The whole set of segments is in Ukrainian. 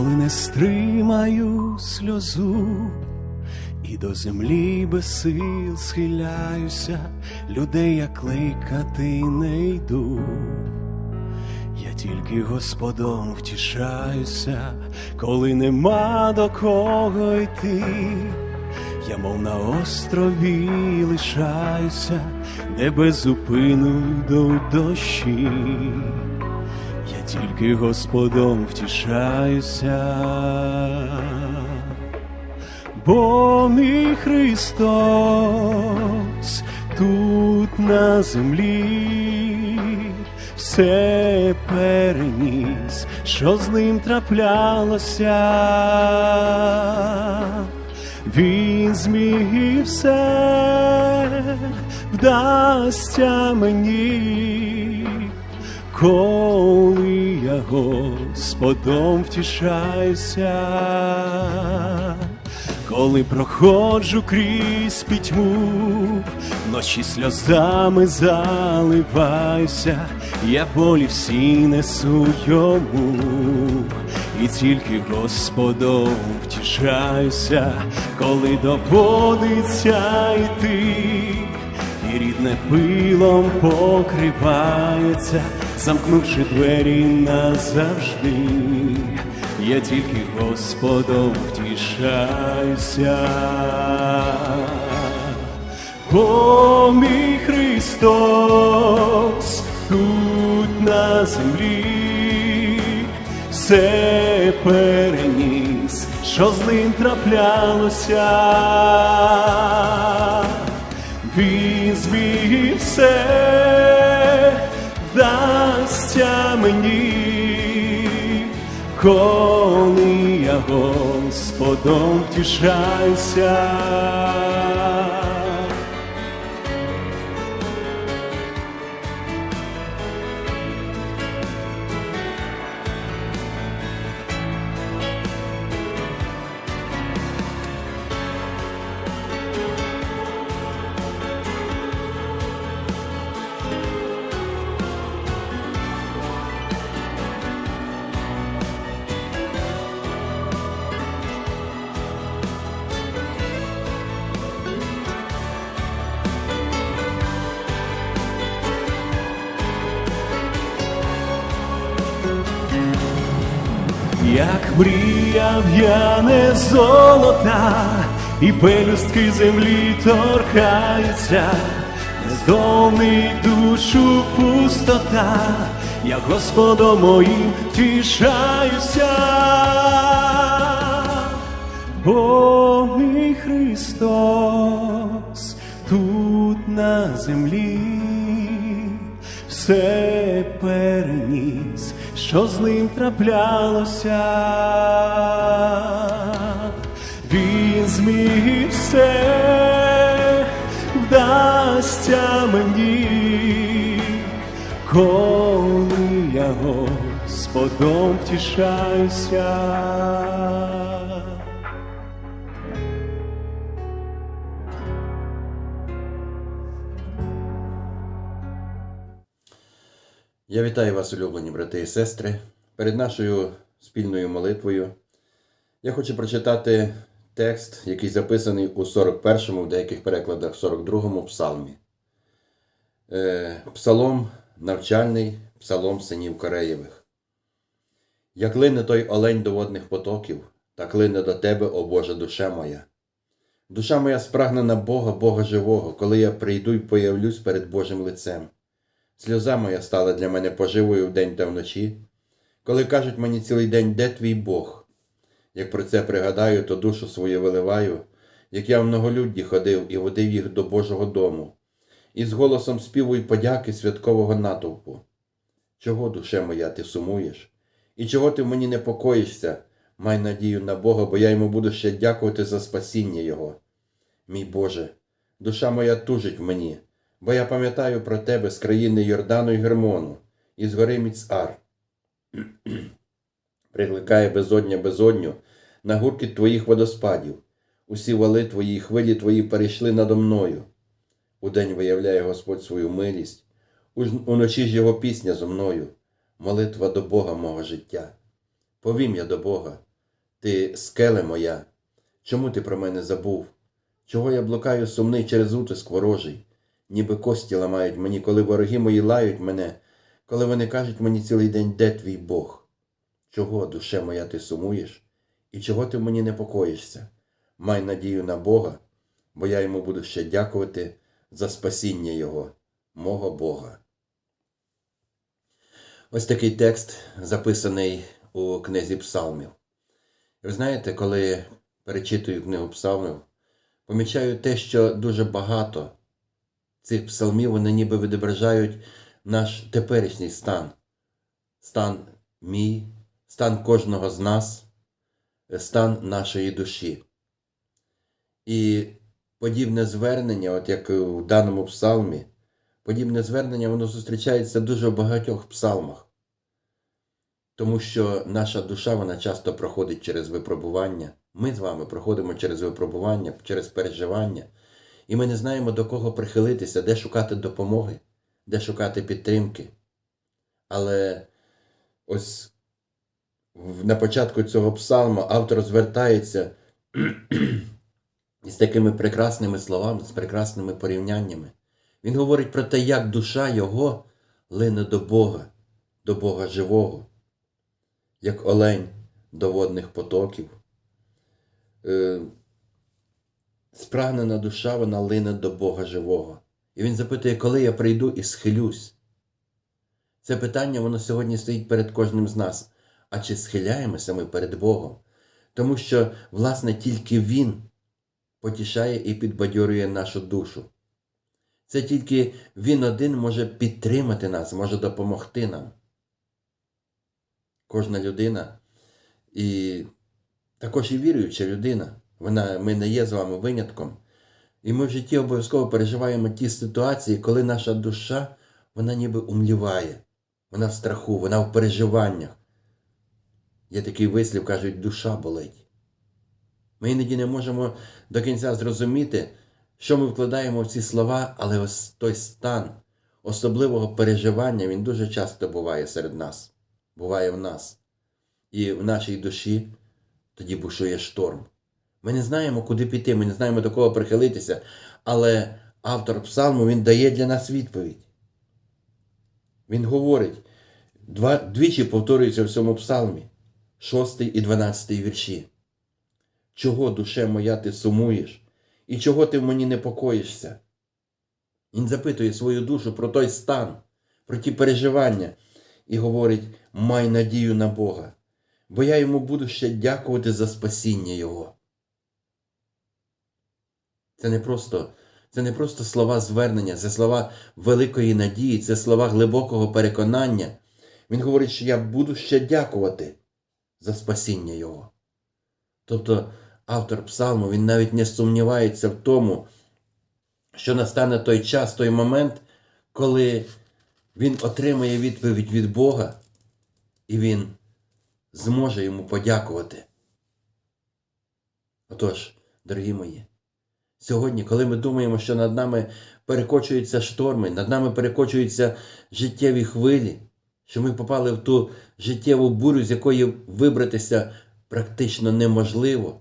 коли не стримаю сльозу, і до землі без сил схиляюся, людей я кликати не йду. Я тільки Господом втішаюся, коли нема до кого йти. Я мов на острові лишаюся, де без зупину йдуть дощі. Тільки Господом втішаюся, бо мій Христос тут на землі. Все переніс, що з ним траплялося. Він зміг і все вдасться мені, коли я Господом втішаюся, коли проходжу крізь пітьму, ночі сльозами заливаюся, я болі всі несу йому, і тільки Господом втішаюся, коли доводиться йти і рідне пилом покривається, замкнувши двері назавжди, я тільки Господом втішаюся. О, мій Христос тут на землі все переніс, що з ним траплялося. Все вдасться мені, коли я Господом втішаюся. Як мріяв я не золота, і пелюстки землі торкаються, нездомний душу пустота, я Господом моїм тішаюся, бо мій Христос тут на землі все переніс, що з ним траплялося. Він зміг все вдасться мені, коли я Господом втішаюся. Я вітаю вас, улюблені брати і сестри. Перед нашою спільною молитвою я хочу прочитати текст, який записаний у 41-му, в деяких перекладах 42-му псалмі. Е, Псалом навчальний, псалом синів Кореєвих. Як лине той олень до водних потоків, так лине до тебе, о Божа душа моя. Душа моя спрагнена Бога, Бога живого, коли я прийду й появлюсь перед Божим лицем. Сльоза моя стала для мене поживою вдень та вночі, коли кажуть мені цілий день, де твій Бог? Як про це пригадаю, то душу свою виливаю, як я в многолюдді ходив і водив їх до Божого дому, і з голосом співу й подяки святкового натовпу. Чого, душе моя, ти сумуєш? І чого ти в мені непокоїшся? Май надію на Бога, бо я йому буду ще дякувати за спасіння Його. Мій Боже, душа моя тужить мені, бо я пам'ятаю про тебе з країни Йордану й Гермону, і з гори Міцар. Прикликає безодня безодню на гуркіт твоїх водоспадів. Усі вали твої хвилі твої перейшли надо мною. Удень виявляє Господь свою милість, уночі ж його пісня зо мною, молитва до Бога мого життя. Повім я до Бога, ти скеле моя, чому ти про мене забув? Чого я блукаю сумний через утиск ворожий, ніби кості ламають мені, коли вороги мої лають мене, коли вони кажуть мені цілий день, де твій Бог? Чого, душе моя, ти сумуєш? І чого ти мені непокоїшся? Май надію на Бога, бо я йому буду ще дякувати за спасіння Його, мого Бога. Ось такий текст записаний у книзі Псалмів. Ви знаєте, коли перечитую книгу Псалмів, помічаю те, що дуже багато цих псалмів вони ніби відображають наш теперішній стан, стан мій, стан кожного з нас, стан нашої душі. І подібне звернення, от як у даному псалмі, подібне звернення воно зустрічається дуже в багатьох псалмах. Тому що наша душа вона часто проходить через випробування. Ми з вами проходимо через випробування, через переживання. І ми не знаємо, до кого прихилитися, де шукати допомоги, де шукати підтримки. Але ось на початку цього псалму автор звертається із такими прекрасними словами, з прекрасними порівняннями. Він говорить про те, як душа його лине до Бога, до Бога живого, як олень до водних потоків. Спрагнена душа, вона лине до Бога живого. І він запитує, коли я прийду і схилюсь. Це питання, воно сьогодні стоїть перед кожним з нас. А чи схиляємося ми перед Богом? Тому що, власне, тільки Він потішає і підбадьорює нашу душу. Це тільки Він один може підтримати нас, може допомогти нам. Кожна людина, і також і віруюча людина, вона, ми не є з вами винятком. І ми в житті обов'язково переживаємо ті ситуації, коли наша душа, вона ніби умліває, вона в страху, вона в переживаннях. Є такий вислів, кажуть, душа болить. Ми іноді не можемо до кінця зрозуміти, що ми вкладаємо в ці слова, але ось той стан особливого переживання, він дуже часто буває серед нас, буває в нас. І в нашій душі тоді бушує шторм. Ми не знаємо, куди піти, ми не знаємо до кого прихилитися, але автор псалму він дає для нас відповідь. Він говорить, два, двічі повторюється в цьому псалмі, 6 і 12 вірші. Чого, душе моя, ти сумуєш, і чого ти в мені непокоїшся? Він запитує свою душу про той стан, про ті переживання і говорить: май надію на Бога, бо я йому буду ще дякувати за спасіння Його. Це не просто, це не просто слова звернення, це слова великої надії, це слова глибокого переконання. Він говорить, що я буду ще дякувати за спасіння Його. Тобто автор псалму він навіть не сумнівається в тому, що настане той час, той момент, коли він отримає відповідь від Бога, і він зможе йому подякувати. Отож, дорогі мої, сьогодні, коли ми думаємо, що над нами перекочуються шторми, над нами перекочуються життєві хвилі, що ми попали в ту життєву бурю, з якої вибратися практично неможливо,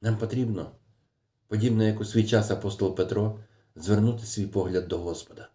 нам потрібно, подібно як у свій час апостол Петро, звернути свій погляд до Господа,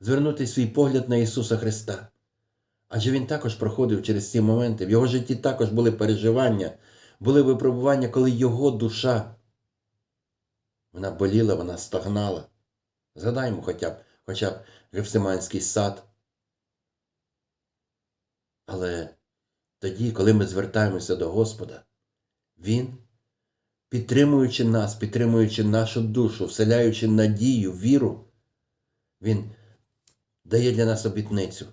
звернути свій погляд на Ісуса Христа. Адже Він також проходив через ці моменти. В його житті також були переживання, були випробування, коли його душа, вона боліла, вона стогнала. Згадаймо хоча б, хоча б Гефсиманський сад. Але тоді, коли ми звертаємося до Господа, Він, підтримуючи нас, підтримуючи нашу душу, вселяючи надію, віру, Він дає для нас обітницю,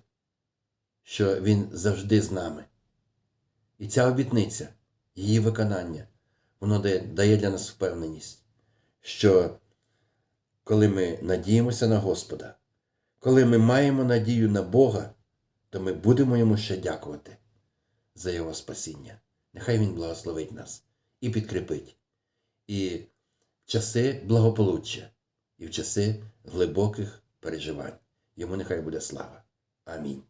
що Він завжди з нами. І ця обітниця, її виконання, воно дає, дає для нас впевненість, що коли ми надіємося на Господа, коли ми маємо надію на Бога, то ми будемо йому ще дякувати за Його спасіння. Нехай Він благословить нас і підкріпить. І в часи благополуччя, і в часи глибоких переживань. Йому нехай буде слава. Амінь.